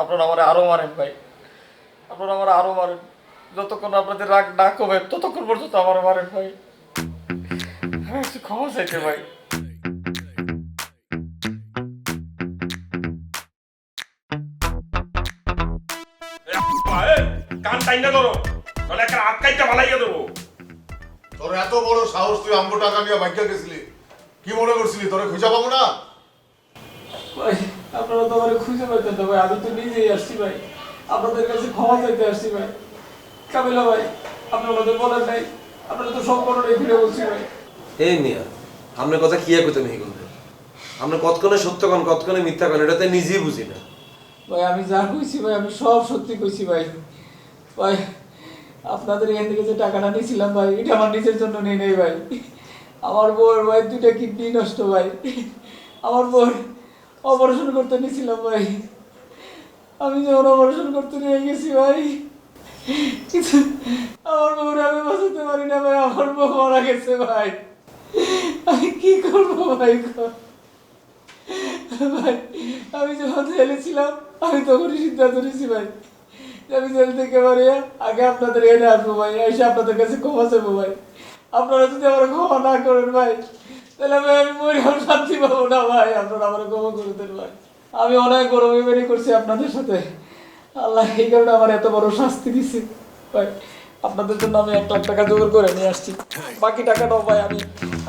আপনারা আমার আরও মারেন ভাই। আপনারা আমার আরও মারেন। যতক্ষণ আপনাদের রাগ না কমে ততক্ষণ পর্যন্ত আমার মারেন ভাই। ক্ষমা চাইতে ভাই। কান টাইন না ধরো। তাহলে একটা আটকাইতে ভালাইয়া দেবো। তোর এত বড় সাহস তুই আমগো টাকা নিয়ে বাইকা গেছিলি। কি মনে করছিলি? তোরে খুঁজে পাবো না? আপনারা তো আমার খুঁজে পাইতেন না ভাই আমি তো নিজেই আসছি ভাই। আপনাদের কাছে ক্ষমা চাইতে আসছি ভাই। কাবিলা ভাই আপনি আমাদের বলেন নাই আপনারা তো সব বড় ফিরে বলছি ভাই। এই মিয়া আপনার কথা কি কইতে মেহি করবে আমরা কতক্ষণে সত্য কন কতক্ষণে মিথ্যা কন এটা তো নিজেই বুঝি না। ভাই আমি যা কইছি ভাই আমি সব সত্যি কইছি ভাই। ভাই আপনাদের এখান থেকে যে টাকাটা নিয়েছিলাম ভাই এটা আমার নিজের জন্য নিয়ে নেই ভাই। আমার বউয়ের ভাই দুইটা কিডনি নষ্ট ভাই। আমার বউর অপারেশন করতে নিয়েছিলাম ভাই। আমি যখন অপারেশন করতে নিয়ে গেছি ভাই, কিন্তু আমার বউরে আমি বাঁচাতে পারি না ভাই, আমার বউ মারা গেছে ভাই। আমি কি করব ভাই? ভাই, আমি যখন জেলে ছিলাম, আমি তখনই সিদ্ধান্ত নিয়েছি ভাই আমি জেল থেকে বাড়িয়ে আগে আপনাদের এনে আসব ভাই, এসে আপনাদের কাছে ক্ষমা চাইব ভাই। আপনারা যদি আমার ক্ষমা না করেন ভাই তাহলে আমি মরিয়াও শান্তি পাবো না ভাই, আপনারা আমার ভাই। আমি অনেক বড় করছি আপনাদের সাথে। আল্লাহ এই কারণে আমার এত বড় শাস্তি দিছে। ভাই, আপনাদের জন্য আমি এক লাখ টাকা জোগাড় করে নিয়ে আসছি। বাকি টাকাটাও ভাই আমি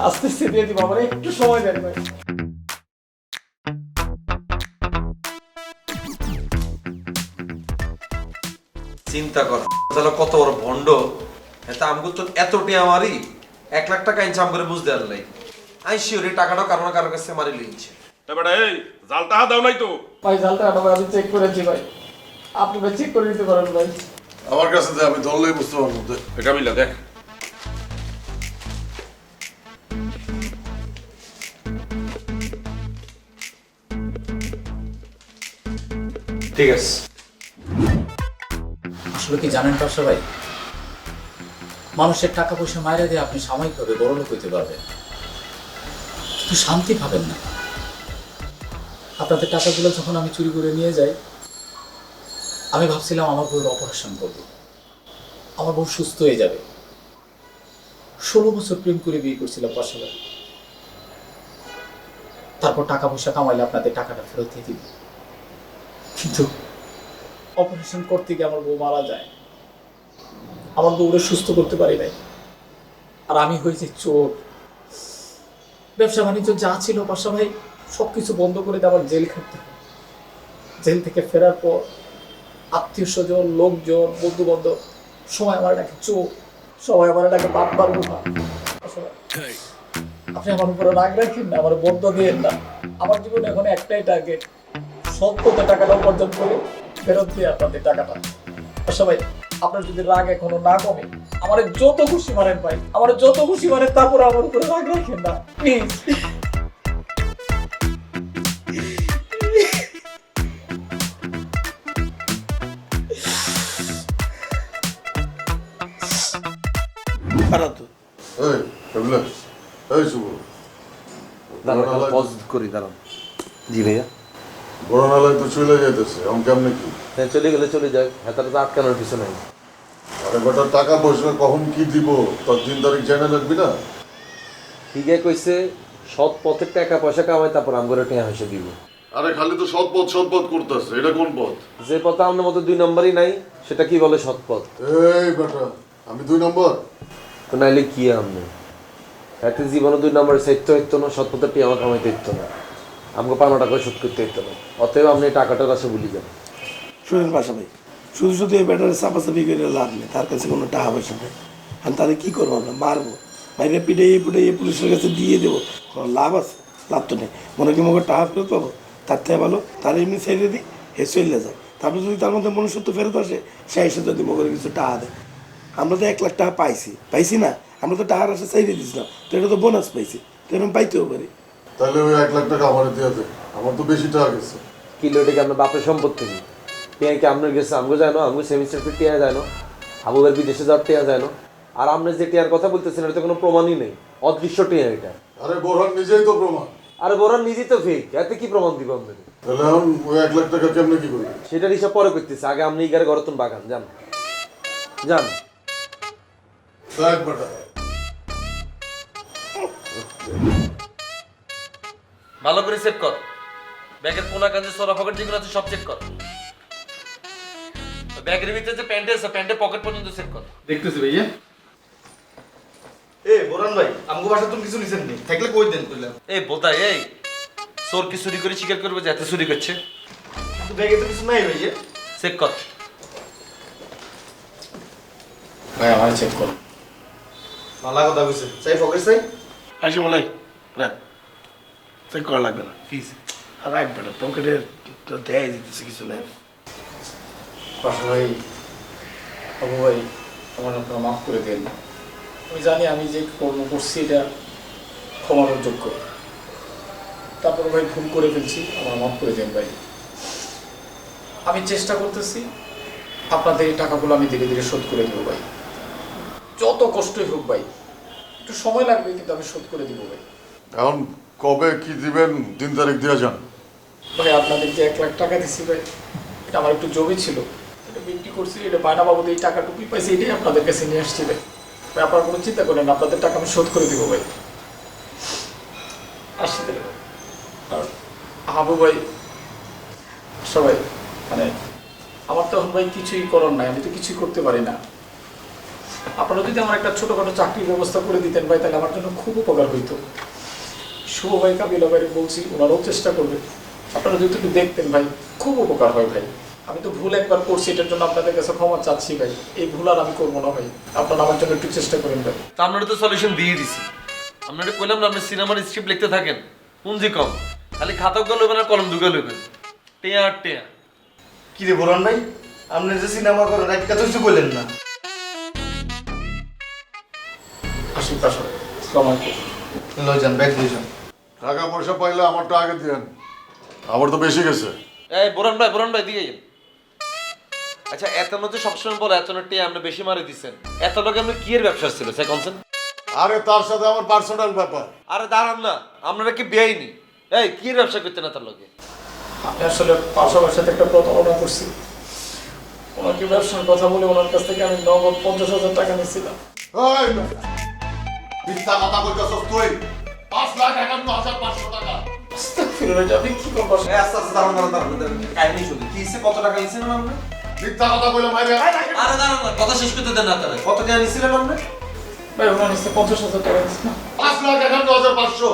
আস্তে আস্তে দিয়ে দিব, আমার একটু সময় দেন ভাই। চিন্তা কর, তাহলে কত বড় ভণ্ড। এটা আমগো তো এত টিয়া মারি এক লাখ টাকা ইনকাম করে বুঝতে পারলাই। আই শিওর এই টাকাটা কারও না কারও কাছে মারি লইছে। এবারে এই জালটা দাও নাই তো। ভাই জালটা আবার আমি চেক করেছি ভাই। আপনি ভাই চেক করে নিতে পারেন ভাই। আমার কাছে দে আমি ধরলেই বুঝতে পারব। এটা মিলা দেখ। ঠিক আছে। আসলে কি জানেন পাশা ভাই? মানুষের টাকা পয়সা মায়েরা দিয়ে আপনি সাময়িকভাবে বড় লোক হইতে পারবেন। কিন্তু শান্তি পাবেন না। আপনাদের টাকাগুলো যখন আমি চুরি করে নিয়ে যাই, আমি ভাবছিলাম আমার বউয়ের অপারেশন করব। আমার বউ সুস্থ হয়ে যাবে। ষোলো বছর প্রেম করে বিয়ে করছিলাম পাশা ভাই তারপর টাকা পয়সা কামাইলে আপনাদের টাকাটা ফেরত দিয়ে দিবে। কিন্তু অপারেশন করতে গিয়ে আমার বউ মারা যায়। আমার বউরে সুস্থ করতে পারি নাই। আর আমি হয়েছি চোর। ব্যবসা বাণিজ্য যা ছিল বাসা ভাই সব কিছু বন্ধ করে দিয়ে আবার জেল খাটতে হয়। জেল থেকে ফেরার পর আত্মীয় স্বজন লোকজন বন্ধু বান্ধব সবাই আমার ডাকে চোখ সবাই আমার ডাকে বাপ বার বোমা আপনি আমার উপরে রাগ রাখেন না আমার বন্ধ দিয়েন না। আমার জীবনে এখন একটাই টার্গেট সব টাকাটা উপার্জন করে ফেরত দিয়ে আপনাদের টাকাটা। সবাই আপনার যদি রাগ এখনও না কমে আমার যত খুশি মারেন ভাই আমার যত খুশি মারেন তারপরে আমার উপরে রাগ রাখেন না প্লিজ তো এই কাবিলা এই শুভ। দাঁড়ান পজ করি দাঁড়ান। জি ভাইয়া। তো চলে যাইতেছে এখন কেমনে কি? হ্যাঁ চলে গেলে চলে যাক হেতাটা তো আটকানোর কিছু নাই। আরে বেটা টাকা পয়সা কখন কি দিব? তোর দিন তারিখ জানা লাগবি না? কইছে সৎ পথের টাকা পয়সা কামাই তারপর আমগরে টিয়া হিসেবে দিব। আরে খালি তো সৎ পথ সৎ পথ করতেছে এটা কোন পথ? যে পথে আমাদের মতো দুই নম্বরই নাই সেটা কি বলে সৎ পথ? এই বেটা আমি দুই নম্বর। তো নাইলে কি আমনে? এতে জীবনে দুই নম্বরে সাহিত্য হইতো না সৎ পথের টিয়া আমার কামাইতে হইতো না। আমাকে পাঁচ টাকা শোধ করতে হইতো না অতএব আপনি এই টাকাটার কাছে ভুলি যান। শুনেন পাশা ভাই শুধু শুধু এই ব্যাটারে চাপাচাপি করে লাভ নেই, তার কাছে কোনো টাকা পয়সা নেই। আর তাহলে কী করব আমরা? মারবো? বাইরে পিটাইয়ে পিটাইয়ে পুলিশের কাছে দিয়ে দেবো? কোনো লাভ আছে? লাভ তো নেই। মনে কি মনে টাকা ফেরত পাবো? তার থেকে ভালো তাহলে এমনি ছেড়ে দিই, হে চলে যায় তারপর যদি তার মধ্যে মনুষ্যত্ব ফেরত আসে, সে এসে যদি মগরে কিছু টাকা দেয়। আমরা তো এক লাখ টাকা পাইছি। পাইছি না? আমরা তো টাকার আসে চাইতে দিছিলাম তো এটা তো বোনাস পাইছি। তো এরকম পাইতেও পারি। তাহলে ওই এক লাখ টাকা আমার দিয়ে আমার তো বেশি টাকা গেছে। কিলো এটা কি আপনার বাপের সম্পত্তি? কি টিয়া কি আপনার গেছে? আমগো জানো আমগো সেমিস্টার ফি টিয়া যায় না আবুদের বিদেশে যাওয়ার টিয়া যায় না আর আপনি যে টিয়ার কথা বলতেছেন এটা তো কোনো প্রমাণই নেই। অদৃশ্য টিয়া এটা। আরে বোরহান নিজেই তো প্রমাণ। আর বোরহান নিজেই তো ফেক এতে কি প্রমাণ দিব আপনাকে তাহলে এখন ওই এক লাখ টাকা কেমনে কি করবি? সেটার হিসাব পরে করতেছে। আগে আপনি ইগারে গরতুন বাগান যান। যান। দেখ বেটা। ভালো করে চেক কর। ব্যাগের পোনা কাজে সোরা পকেট যেগুলো আছে সব চেক কর। ব্যাগের ভিতরে যে প্যান্ট আছে প্যান্টের পকেট পর্যন্ত চেক কর। দেখতেছি ভাইয়া। এ বোরান ভাই আমগো বাসা তুমি কিছু নিছেন নি? থাকলে কই দেন কইলাম। এই বোতা এই চোর কি চুরি করে স্বীকার করবে যে এত চুরি করছে? কিন্তু ব্যাগে তো কিছু নাই ভাইয়া। চেক কর। ভাই আমার চেক কর। ভালো কথা কইছে। চাই পকেট চাই? আসি বলাই রাখ চেক করা লাগবে না ফিস আর রাখ বেটা পকেটে তো দেয় দিতেছে কিছু নেই ভাই বাবু ভাই আমার আপনারা মাফ করে দেন আমি জানি আমি যে কর্ম করছি এটা ক্ষমানোর যোগ্য তারপর ভাই ভুল করে ফেলছি আমার মাফ করে দেন ভাই আমি চেষ্টা করতেছি আপনাদের এই টাকাগুলো আমি ধীরে ধীরে শোধ করে দেবো ভাই। যত কষ্টই হোক ভাই একটু সময় লাগবে কিন্তু আমি শোধ করে দিব ভাই। এখন কবে কি দিবেন? দিন তারিখ দিয়ে যান। ভাই, আপনাদের যে এক লাখ টাকা দিছি ভাই, এটা আমার একটু জমি ছিল। এটা বিক্রি করছি, এটা বায়না বাবদ এই টাকাটুকুই পাইছি, এটাই আপনাদের কাছে নিয়ে আসছি ভাই। ভাই, আপনারা কোনো চিন্তা করেন আপনাদের টাকা আমি শোধ করে দিব ভাই। আসছি তাহলে হাবু ভাই সবাই মানে আমার তো ভাই কিছুই করার নাই, আমি তো কিছুই করতে পারি না। আপনারা যদি আমার একটা ছোটোখাটো চাকরির ব্যবস্থা করে দিতেন ভাই, তাহলে আমার জন্য খুব উপকার হইতো। শুভ ভাই কাবিলা ভাইরে বলছি ওনারাও চেষ্টা করবে। আপনারা যদি একটু দেখতেন ভাই খুব উপকার হয় ভাই। আমি তো ভুল একবার করছি এটার জন্য আপনাদের কাছে ক্ষমা চাচ্ছি ভাই। এই ভুল আর আমি করব না ভাই। আপনারা আমার জন্য একটু চেষ্টা করেন ভাই। তা আপনারা তো সলিউশন দিয়ে দিছি। আপনারা কইলাম না আপনি সিনেমার স্ক্রিপ্ট লিখতে থাকেন। পুঁজি কম। খালি খাতকগুলো লইবেন আর কলম দুটো লইবেন টেয়া আর টেয়া। কি রে বোরান ভাই আপনি যে সিনেমা করেন রাত কথা কিছু কইলেন না। আসি পাশা সালাম আলাইকুম। লই যান ব্যাগ লই যান। টাকা পয়সা পাইলে আমারটা আগে দিয়েন। আমার তো বেশি গেছে। এই বোরান ভাই বোরান ভাই দিকে যান। আচ্ছা এত তো সবসময় বলে এত টেয়া আপনি বেশি মারি দিচ্ছেন এত লোকে আপনি কি এর ব্যবসা ছিল সে কনসেন? আরে তার সাথে আমার পার্সোনাল ব্যাপার। আরে দাঁড়ান না আপনারা কি বেআইনি? এই কি এর ব্যবসা করতেন এত লোকে? আমি আসলে পাশার সাথে একটা প্রতারণা করছি। ওনাকে ব্যবসার কথা বলে ওনার কাছ থেকে আমি নগদ পঞ্চাশ হাজার টাকা নিচ্ছিলাম ওই মিথ্যা কথা কইতেছস তুই। পাঁচ লাখ একান্ন হাজার পাঁচশো টাকা। ফিরে ভাই আপনি কি করব আস্তে আস্তে দাঁড়ান দাঁড়ান দাঁড়ান কাহিনী শুনি। কি হিসেবে কত টাকা নিয়েছেন আপনি? মিথ্যা কথা কইলে মাইরে। আরে দাঁড়ান না কথা শেষ করতে দেন না তারা কত টাকা নিয়েছিলেন আপনি? ভাই ওনার নিচ্ছে পঞ্চাশ হাজার টাকা নিচ্ছিলাম পাঁচ লাখ একান্ন হাজার পাঁচশো।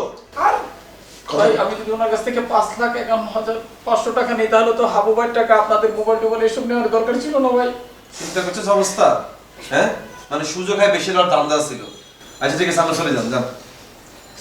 ভাই আমি যদি ওনার কাছ থেকে পাঁচ লাখ একান্ন হাজার পাঁচশো টাকা নিই তাহলে তো হাবু ভাইয়ের টাকা আপনাদের মোবাইল টোবাইল এসব নেওয়ার দরকার ছিল না ভাই? চিন্তা করছিস অবস্থা? হ্যাঁ? মানে সুযোগ হয় বেশি লড় দাম দেওয়া ছিল। আচ্ছা ঠিক আছে আমরা চলে যান যান।